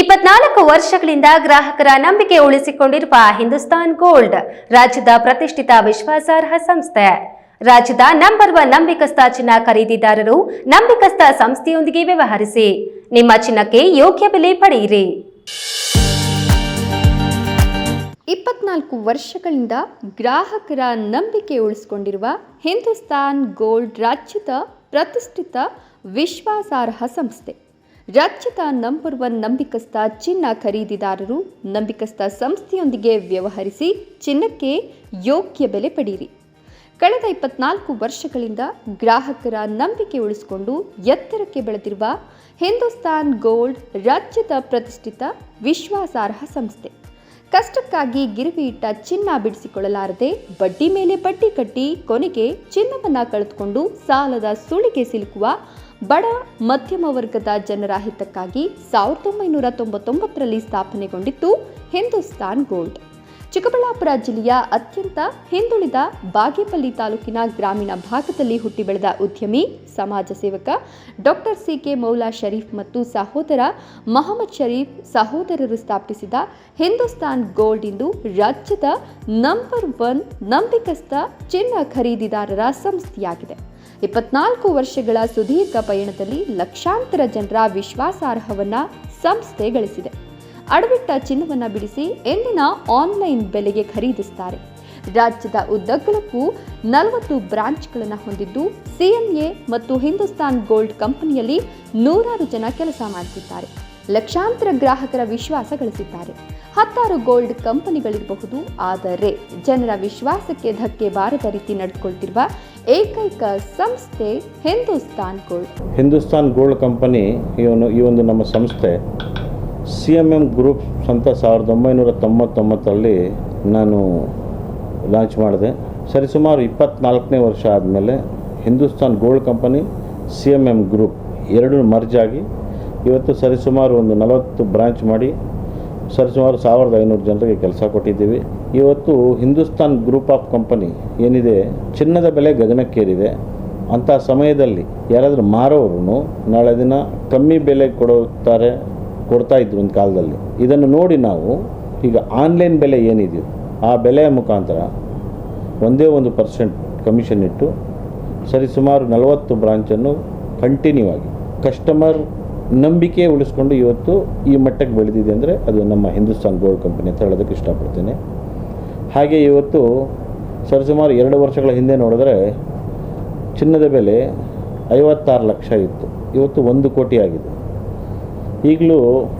ಇಪ್ಪತ್ನಾಲ್ಕು ವರ್ಷಗಳಿಂದ ಗ್ರಾಹಕರ ನಂಬಿಕೆ ಉಳಿಸಿಕೊಂಡಿರುವ ಹಿಂದೂಸ್ತಾನ್ ಗೋಲ್ಡ್, ರಾಜ್ಯದ ಪ್ರತಿಷ್ಠಿತ ವಿಶ್ವಾಸಾರ್ಹ ಸಂಸ್ಥೆ. ರಾಜ್ಯದ ನಂಬರ್ ಒನ್ ನಂಬಿಕಸ್ಥ ಚಿನ್ನ ಖರೀದಿದಾರರು ನಂಬಿಕಸ್ಥ ಸಂಸ್ಥೆಯೊಂದಿಗೆ ವ್ಯವಹರಿಸಿ. ನಿಮ್ಮ ಚಿನ್ನಕ್ಕೆ ಯೋಗ್ಯ ಬೆಲೆ ಪಡೆಯಿರಿ. ಇಪ್ಪತ್ನಾಲ್ಕು ವರ್ಷಗಳಿಂದ ಗ್ರಾಹಕರ ನಂಬಿಕೆ ಉಳಿಸಿಕೊಂಡಿರುವ ಹಿಂದೂಸ್ತಾನ್ ಗೋಲ್ಡ್ ರಾಜ್ಯದ ಪ್ರತಿಷ್ಠಿತ ವಿಶ್ವಾಸಾರ್ಹ ಸಂಸ್ಥೆ. ರಾಜ್ಯದ ನಂಬರ್ ಒನ್ ನಂಬಿಕಸ್ಥ ಚಿನ್ನ ಖರೀದಿದಾರರು ನಂಬಿಕಸ್ಥ ಸಂಸ್ಥೆಯೊಂದಿಗೆ ವ್ಯವಹರಿಸಿ ಚಿನ್ನಕ್ಕೆ ಯೋಗ್ಯ ಬೆಲೆ ಪಡೆಯಿರಿ. ಕಳೆದ ಇಪ್ಪತ್ನಾಲ್ಕು ವರ್ಷಗಳಿಂದ ಗ್ರಾಹಕರ ನಂಬಿಕೆ ಉಳಿಸಿಕೊಂಡು ಎತ್ತರಕ್ಕೆ ಬೆಳೆದಿರುವ ಹಿಂದೂಸ್ತಾನ್ ಗೋಲ್ಡ್ ರಾಜ್ಯದ ಪ್ರತಿಷ್ಠಿತ ವಿಶ್ವಾಸಾರ್ಹ ಸಂಸ್ಥೆ. ಕಷ್ಟಕ್ಕಾಗಿ ಗಿರಿವಿ ಇಟ್ಟ ಚಿನ್ನ ಬಿಡಿಸಿಕೊಳ್ಳಲಾರದೆ ಬಡ್ಡಿ ಮೇಲೆ ಬಡ್ಡಿ ಕಟ್ಟಿ ಕೊನೆಗೆ ಚಿನ್ನವನ್ನ ಕಳೆದುಕೊಂಡು ಸಾಲದ ಸುಳಿಗೆ ಸಿಲುಕುವ ಬಡ, ಮಧ್ಯಮ ವರ್ಗದ ಜನರ ಹಿತಕ್ಕಾಗಿ ಸಾವಿರದ ಒಂಬೈನೂರ ತೊಂಬತ್ತೊಂಬತ್ತರಲ್ಲಿ ಸ್ಥಾಪನೆಗೊಂಡಿತ್ತು ಹಿಂದೂಸ್ತಾನ್ ಗೋಲ್ಡ್. ಚಿಕ್ಕಬಳ್ಳಾಪುರ ಜಿಲ್ಲೆಯ ಅತ್ಯಂತ ಹಿಂದುಳಿದ ಬಾಗೇಪಲ್ಲಿ ತಾಲೂಕಿನ ಗ್ರಾಮೀಣ ಭಾಗದಲ್ಲಿ ಹುಟ್ಟಿ ಬೆಳೆದ ಉದ್ಯಮಿ, ಸಮಾಜ ಸೇವಕ doctor C K Moula Sharif ಮತ್ತು ಸಹೋದರ ಮೊಹಮ್ಮದ್ ಶರೀಫ್ ಸಹೋದರರು ಸ್ಥಾಪಿಸಿದ ಹಿಂದೂಸ್ತಾನ್ ಗೋಲ್ಡ್ ಇಂದು ರಾಜ್ಯದ ನಂಬರ್ ಒನ್ ನಂಬಿಕಸ್ಥ ಚಿನ್ನ ಖರೀದಿದಾರರ ಸಂಸ್ಥೆಯಾಗಿದೆ. ಇಪ್ಪತ್ನಾಲ್ಕು ವರ್ಷಗಳ ಸುದೀರ್ಘ ಪಯಣದಲ್ಲಿ ಲಕ್ಷಾಂತರ ಜನರ ವಿಶ್ವಾಸಾರ್ಹವನ್ನ ಸಂಸ್ಥೆ ಗಳಿಸಿದೆ. ಅಡವಿಟ್ಟ ಚಿನ್ನವನ್ನು ಬಿಡಿಸಿ ಎಂದಿನ ಆನ್ಲೈನ್ ಬೆಲೆಗೆ ಖರೀದಿಸುತ್ತಾರೆ ರಾಜ್ಯದ ಉದ್ದಗಲಕ್ಕೂ ನಲವತ್ತು ಬ್ರಾಂಚ್ಗಳನ್ನು ಹೊಂದಿದ್ದು ಸಿಎಂಎ ಮತ್ತು ಹಿಂದೂಸ್ತಾನ್ ಗೋಲ್ಡ್ ಕಂಪನಿಯಲ್ಲಿ ನೂರಾರು ಜನ ಕೆಲಸ ಮಾಡುತ್ತಿದ್ದಾರೆ ಲಕ್ಷಾಂತರ ಗ್ರಾಹಕರ ವಿಶ್ವಾಸ ಗಳಿಸಿದ್ದಾರೆ. ಹತ್ತಾರು ಗೋಲ್ಡ್ ಕಂಪನಿಗಳಿರಬಹುದು, ಆದರೆ ಜನರ ವಿಶ್ವಾಸಕ್ಕೆ ಧಕ್ಕೆ ಬಾರದ ರೀತಿ ನಡೆದುಕೊಳ್ತಿರುವ ಏಕೈಕ ಸಂಸ್ಥೆ Hindustan Gold. Hindustan Gold company ಈ ಒಂದು ನಮ್ಮ ಸಂಸ್ಥೆ ಸಿ ಎಂ ಎಂ ಗ್ರೂಪ್ ಅಂತ ಸಾವಿರದ ಒಂಬೈನೂರ ತೊಂಬತ್ತೊಂಬತ್ತರಲ್ಲಿ ನಾನು ಲಾಂಚ್ ಮಾಡಿದೆ. ಸರಿಸುಮಾರು ಇಪ್ಪತ್ನಾಲ್ಕನೇ ವರ್ಷ ಆದಮೇಲೆ Hindustan Gold company C M M group ಎರಡೂ ಮರ್ಜ್ ಆಗಿ ಇವತ್ತು ಸರಿಸುಮಾರು ಒಂದು ನಲವತ್ತು ಬ್ರಾಂಚ್ ಮಾಡಿ ಸರಿಸುಮಾರು ಸಾವಿರದ ಐನೂರು ಜನರಿಗೆ ಕೆಲಸ ಕೊಟ್ಟಿದ್ದೀವಿ. ಇವತ್ತು ಹಿಂದೂಸ್ತಾನ್ ಗ್ರೂಪ್ ಆಫ್ ಕಂಪನಿ ಏನಿದೆ, ಚಿನ್ನದ ಬೆಲೆ ಗಗನಕ್ಕೇರಿದೆ. ಅಂಥ ಸಮಯದಲ್ಲಿ ಯಾರಾದರೂ ಮಾರೋರು ನಾಳೆ ದಿನ ಕಮ್ಮಿ ಬೆಲೆ ಕೊಡುತ್ತಾರೆ ಕೊಡ್ತಾ ಇದ್ರು ಒಂದು ಕಾಲದಲ್ಲಿ. ಇದನ್ನು ನೋಡಿ ನಾವು, ಈಗ ಆನ್ಲೈನ್ ಬೆಲೆ ಏನಿದೆಯೋ, ಆ ಬೆಲೆಯ ಮುಖಾಂತರ ಒಂದೇ ಒಂದು ಪರ್ಸೆಂಟ್ ಕಮಿಷನ್ ಇಟ್ಟು ಸರಿಸುಮಾರು ನಲವತ್ತು ಬ್ರಾಂಚನ್ನು ಕಂಟಿನ್ಯೂ ಆಗಿ ಕಸ್ಟಮರ್ ನಂಬಿಕೆ ಉಳಿಸ್ಕೊಂಡು ಇವತ್ತು ಈ ಮಟ್ಟಕ್ಕೆ ಬೆಳೆದಿದೆ ಅಂದರೆ ಅದು ನಮ್ಮ ಹಿಂದೂಸ್ತಾನ್ ಗೋಲ್ಡ್ ಕಂಪನಿ ಅಂತ ಹೇಳೋದಕ್ಕೆ ಇಷ್ಟಪಡ್ತೇನೆ. ಹಾಗೆ ಇವತ್ತು ಸರಿಸುಮಾರು ಎರಡು ವರ್ಷಗಳ ಹಿಂದೆ ನೋಡಿದ್ರೆ ಚಿನ್ನದ ಬೆಲೆ ಐವತ್ತಾರು ಲಕ್ಷ ಇತ್ತು. ಇವತ್ತು ಒಂದು ಕೋಟಿ ಆಗಿದೆ. ಈಗಲೂ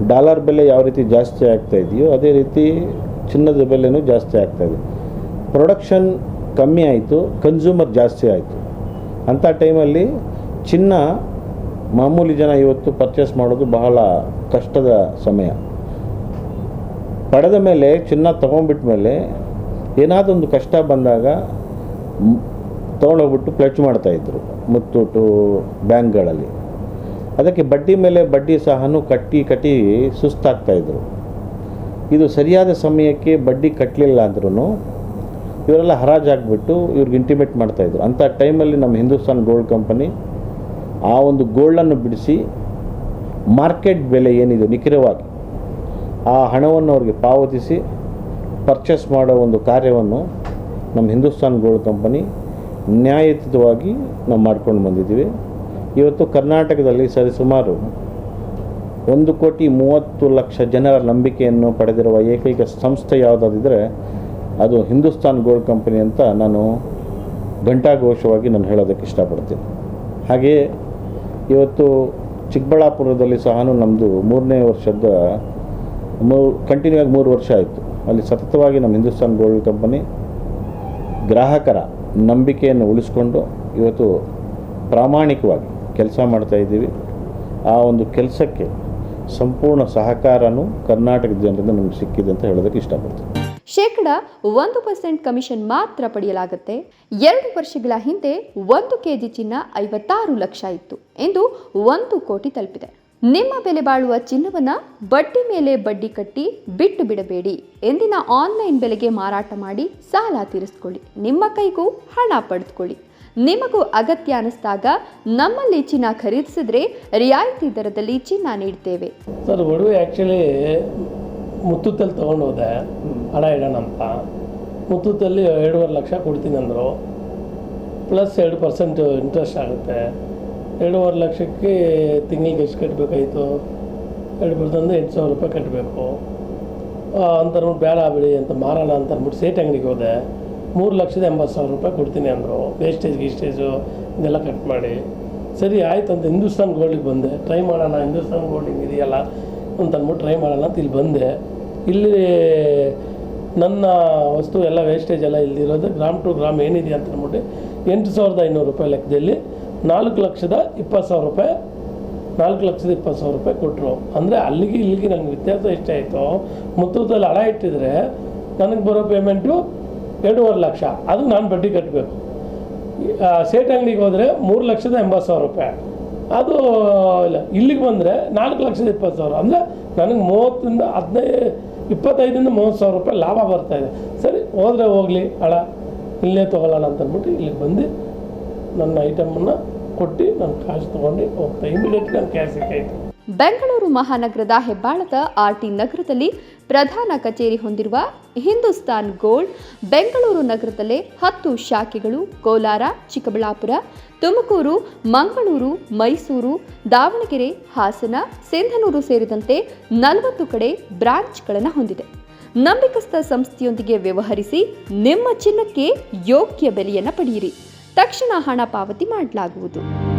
ಡಾಲರ್ ಬೆಲೆ ಯಾವ ರೀತಿ ಜಾಸ್ತಿ ಆಗ್ತಾ ಇದೆಯೋ ಅದೇ ರೀತಿ ಚಿನ್ನದ ಬೆಲೆನೂ ಜಾಸ್ತಿ ಆಗ್ತಾ ಇದೆ. ಪ್ರೊಡಕ್ಷನ್ ಕಮ್ಮಿ ಆಯಿತು ಕನ್ಸ್ಯೂಮರ್ ಜಾಸ್ತಿ ಆಯಿತು. ಅಂಥ ಟೈಮಲ್ಲಿ ಚಿನ್ನ ಮಾಮೂಲಿ ಜನ ಇವತ್ತು ಪರ್ಚೇಸ್ ಮಾಡೋದು ಬಹಳ ಕಷ್ಟದ ಸಮಯ. ಪಡೆದ ಮೇಲೆ, ಚಿನ್ನ ತೊಗೊಂಡ್ಬಿಟ್ಟ ಮೇಲೆ ಏನಾದೊಂದು ಕಷ್ಟ ಬಂದಾಗ ತೊಗೊಂಡೋಗ್ಬಿಟ್ಟು ಪ್ಲಚ್ ಮಾಡ್ತಾಯಿದ್ರು ಮುತ್ತೂಟು, ಬ್ಯಾಂಕ್ಗಳಲ್ಲಿ. ಅದಕ್ಕೆ ಬಡ್ಡಿ ಮೇಲೆ ಬಡ್ಡಿ ಸಹನು ಕಟ್ಟಿ ಕಟ್ಟಿ ಸುಸ್ತಾಗ್ತಾಯಿದ್ರು ಇದು ಸರಿಯಾದ ಸಮಯಕ್ಕೆ ಬಡ್ಡಿ ಕಟ್ಟಲಿಲ್ಲ ಅಂದ್ರೂ ಇವರೆಲ್ಲ ಹರಾಜಾಗ್ಬಿಟ್ಟು ಇವ್ರಿಗೆ ಇಂಟಿಮೇಟ್ ಮಾಡ್ತಾಯಿದ್ರು ಅಂಥ ಟೈಮಲ್ಲಿ ನಮ್ಮ ಹಿಂದೂಸ್ತಾನ್ ಗೋಲ್ಡ್ ಕಂಪನಿ ಆ ಒಂದು ಗೋಲ್ಡನ್ನು ಬಿಡಿಸಿ ಮಾರ್ಕೆಟ್ ಬೆಲೆ ಏನಿದೆ ನಿಖರವಾಗಿ ಆ ಹಣವನ್ನು ಅವ್ರಿಗೆ ಪಾವತಿಸಿ ಪರ್ಚೇಸ್ ಮಾಡೋ ಒಂದು ಕಾರ್ಯವನ್ನು ನಮ್ಮ ಹಿಂದೂಸ್ತಾನ್ ಗೋಲ್ಡ್ ಕಂಪನಿ ನ್ಯಾಯಯುತವಾಗಿ ನಾವು ಮಾಡ್ಕೊಂಡು ಬಂದಿದ್ದೀವಿ. ಇವತ್ತು ಕರ್ನಾಟಕದಲ್ಲಿ ಸರಿಸುಮಾರು ಒಂದು ಕೋಟಿ ಮೂವತ್ತು ಲಕ್ಷ ಜನರ ನಂಬಿಕೆಯನ್ನು ಪಡೆದಿರುವ ಏಕೈಕ ಸಂಸ್ಥೆ ಯಾವುದಾದಿದ್ದರೆ ಅದು ಹಿಂದೂಸ್ತಾನ್ ಗೋಲ್ಡ್ ಕಂಪನಿ ಅಂತ ನಾನು ಘಂಟಾಘೋಷವಾಗಿ ನಾನು ಹೇಳೋದಕ್ಕೆ ಇಷ್ಟಪಡ್ತೀನಿ. ಹಾಗೆಯೇ ಇವತ್ತು ಚಿಕ್ಕಬಳ್ಳಾಪುರದಲ್ಲಿ ಸಹ ನಮ್ಮದು ಮೂರನೇ ವರ್ಷದ ಮೂ ಕಂಟಿನ್ಯೂ ಆಗಿ ಮೂರು ವರ್ಷ ಆಯಿತು. ಅಲ್ಲಿ ಸತತವಾಗಿ ನಮ್ಮ ಹಿಂದೂಸ್ತಾನ್ ಗೋಲ್ಡ್ ಕಂಪನಿ ಗ್ರಾಹಕರ ನಂಬಿಕೆಯನ್ನು ಉಳಿಸ್ಕೊಂಡು ಇವತ್ತು ಪ್ರಾಮಾಣಿಕವಾಗಿ ಕೆಲಸ ಮಾಡ್ತಾ ಇದ್ದೀವಿ. ಆ ಒಂದು ಕೆಲಸಕ್ಕೆ ಸಂಪೂರ್ಣ ಸಹಕಾರನೂ ಕರ್ನಾಟಕದ ಜನರಿಂದ ನಮ್ಗೆ ಸಿಕ್ಕಿದೆ ಅಂತ ಹೇಳೋದಕ್ಕೆ ಇಷ್ಟಪಡ್ತೀನಿ. ಶೇಕಡ ಒಂದು ಪರ್ಸೆಂಟ್ ಕಮಿಷನ್ ಮಾತ್ರ ಪಡೆಯಲಾಗುತ್ತೆ. ಎರಡು ವರ್ಷಗಳ ಹಿಂದೆ ಒಂದು ಕೆಜಿ ಚಿನ್ನ ಐವತ್ತಾರು ಲಕ್ಷ ಇತ್ತು ಎಂದು ಒಂದು ಕೋಟಿ ತಲುಪಿದೆ. ನಿಮ್ಮ ಬೆಲೆ ಬಾಳುವ ಚಿನ್ನವನ್ನ ಬಡ್ಡಿ ಮೇಲೆ ಬಡ್ಡಿ ಕಟ್ಟಿ ಬಿಟ್ಟು ಬಿಡಬೇಡಿ. ಎಂದಿನ ಆನ್ಲೈನ್ ಬೆಲೆಗೆ ಮಾರಾಟ ಮಾಡಿ ಸಾಲ ತೀರಿಸ್ಕೊಳ್ಳಿ. ನಿಮ್ಮ ಕೈಗೂ ಹಣ ಪಡೆದುಕೊಳ್ಳಿ. ನಿಮಗೂ ಅಗತ್ಯ ಅನಿಸಿದಾಗ ನಮ್ಮಲ್ಲಿ ಚಿನ್ನ ಖರೀದಿಸಿದ್ರೆ ರಿಯಾಯಿತಿ ದರದಲ್ಲಿ ಚಿನ್ನ ನೀಡ್ತೇವೆ. ಸರ್, ಒಡವೆ ಆ್ಯಕ್ಚುಲಿ ಮುತ್ತೂತಲ್ಲಿ ತೊಗೊಂಡು ಹೋದೆ ಹಣ ಇಡೋಣ ಅಂತ ಮುತ್ತೂತಲ್ಲಿ ಎರಡೂವರೆ ಲಕ್ಷ ಕೊಡ್ತೀನಿ ಅಂದರು. ಪ್ಲಸ್ ಎರಡು ಪರ್ಸೆಂಟ್ ಇಂಟ್ರೆಸ್ಟ್ ಆಗುತ್ತೆ. ಎರಡೂವರೆ ಲಕ್ಷಕ್ಕೆ ತಿಂಗಳಿಗೆ ಎಷ್ಟು ಕಟ್ಟಬೇಕಾಯಿತು ಎರಡು ಪರ್ಸೆಂಟ್ ಎಂಟು ಸಾವಿರ ರೂಪಾಯಿ ಕಟ್ಟಬೇಕು ಅಂತ ಅಂದ್ಬಿಟ್ಟು ಬೇಡ ಬಿಡಿ ಅಂತ ಮಾರೋಣ ಅಂತ ಅಂದ್ಬಿಟ್ಟು ಸೇಟ್ ಅಂಗಡಿಗೆ ಹೋದೆ. ಮೂರು ಲಕ್ಷದ ಎಂಬತ್ತು ಸಾವಿರ ರೂಪಾಯಿ ಕೊಡ್ತೀನಿ ಅಂದರು. ವೇಸ್ಟೇಜ್ ಗೀಸ್ಟೇಜು ಇದೆಲ್ಲ ಕಟ್ ಮಾಡಿ. ಸರಿ, ಆಯ್ತು ಅಂತ ಹಿಂದೂಸ್ತಾನ್ ಗೋಲ್ಡಿಗೆ ಬಂದೆ. ಟ್ರೈ ಮಾಡೋಣ, ಹಿಂದೂಸ್ತಾನ್ ಗೋಲ್ಡಿಂಗ್ ಇದೆಯಲ್ಲ ಅಂತ ಅಂದ್ಬಿಟ್ಟು ಟ್ರೈ ಮಾಡೋಣ ಅಂತ ಇಲ್ಲಿ ಬಂದೆ. ಇಲ್ಲಿ ನನ್ನ ವಸ್ತು ಎಲ್ಲ ವೇಸ್ಟೇಜ್ ಎಲ್ಲ ಇಲ್ದಿರೋದು ಗ್ರಾಮ್ ಟು ಗ್ರಾಮ್ ಏನಿದೆ ಅಂತ ಅಂದ್ಬಿಟ್ಟು ಎಂಟು ಸಾವಿರದ ಐನೂರು ರೂಪಾಯಿ ಲೆಕ್ಕದಲ್ಲಿ ನಾಲ್ಕು ಲಕ್ಷದ ಇಪ್ಪತ್ತು ಸಾವಿರ ರೂಪಾಯಿ, ನಾಲ್ಕು ಲಕ್ಷದ ಇಪ್ಪತ್ತು ಸಾವಿರ ರೂಪಾಯಿ ಕೊಟ್ಟರು ಅಂದರೆ ಅಲ್ಲಿಗೆ ಇಲ್ಲಿಗೆ ನನಗೆ ವ್ಯತ್ಯಾಸ ಎಷ್ಟಾಯಿತು ಮುತ್ತೂತಲ್ಲಿ ಹಣ ಇಟ್ಟಿದ್ರೆ ನನಗೆ ಬರೋ ಪೇಮೆಂಟು ಎರಡೂವರೆ ಲಕ್ಷ. ಅದು ನಾನು ಬಡ್ಡಿ ಕಟ್ಟಬೇಕು ಸೇಟ್ ಅಂಗಡಿಗೆ ಹೋದರೆ ಮೂರು ಲಕ್ಷದ ಎಂಬತ್ತು ಸಾವಿರ ರೂಪಾಯಿ. ಅದು, ಇಲ್ಲ, ಇಲ್ಲಿಗೆ ಬಂದರೆ ನಾಲ್ಕು ಲಕ್ಷದ ಇಪ್ಪತ್ತು ಸಾವಿರ. ಅಂದರೆ ನನಗೆ ಮೂವತ್ತರಿಂದ ಹದಿನೈದು ಇಪ್ಪತ್ತೈದರಿಂದ ಮೂವತ್ತು ಸಾವಿರ ರೂಪಾಯಿ ಲಾಭ ಬರ್ತಾಯಿದೆ ಸರಿ, ಹೋದರೆ ಹೋಗಲಿ ಅಳ ಇಲ್ಲೇ ತೊಗೊಳ್ಳೋಣ ಅಂತಂದ್ಬಿಟ್ಟು ಇಲ್ಲಿಗೆ ಬಂದು ನನ್ನ ಐಟಮನ್ನು ಕೊಟ್ಟು ನಾನು ಕಾಸು ತೊಗೊಂಡು ಹೋಗ್ತಾ ಇಮಿಡಿಯೇಟ್ಲಿ ನಾನು ಕ್ಯಾಶ್ ಸಿಕ್ಕಾಯಿತು ಬೆಂಗಳೂರು ಮಹಾನಗರದ ಹೆಬ್ಬಾಳದ ಆರ್ಟಿ ನಗರದಲ್ಲಿ ಪ್ರಧಾನ ಕಚೇರಿ ಹೊಂದಿರುವ ಹಿಂದೂಸ್ತಾನ್ ಗೋಲ್ಡ್, ಬೆಂಗಳೂರು ನಗರದಲ್ಲೇ ಹತ್ತು ಶಾಖೆಗಳು ಕೋಲಾರ, ಚಿಕ್ಕಬಳ್ಳಾಪುರ, ತುಮಕೂರು, ಮಂಗಳೂರು, ಮೈಸೂರು, ದಾವಣಗೆರೆ, ಹಾಸನ, ಸಿಂಧನೂರು ಸೇರಿದಂತೆ ನಲವತ್ತು ಕಡೆ ಬ್ರಾಂಚ್ಗಳನ್ನು ಹೊಂದಿದೆ. ನಂಬಿಕಸ್ಥ ಸಂಸ್ಥೆಯೊಂದಿಗೆ ವ್ಯವಹರಿಸಿ ನಿಮ್ಮ ಚಿನ್ನಕ್ಕೆ ಯೋಗ್ಯ ಬೆಲೆಯನ್ನು ಪಡೆಯಿರಿ. ತಕ್ಷಣ ಹಣ ಪಾವತಿ ಮಾಡಲಾಗುವುದು.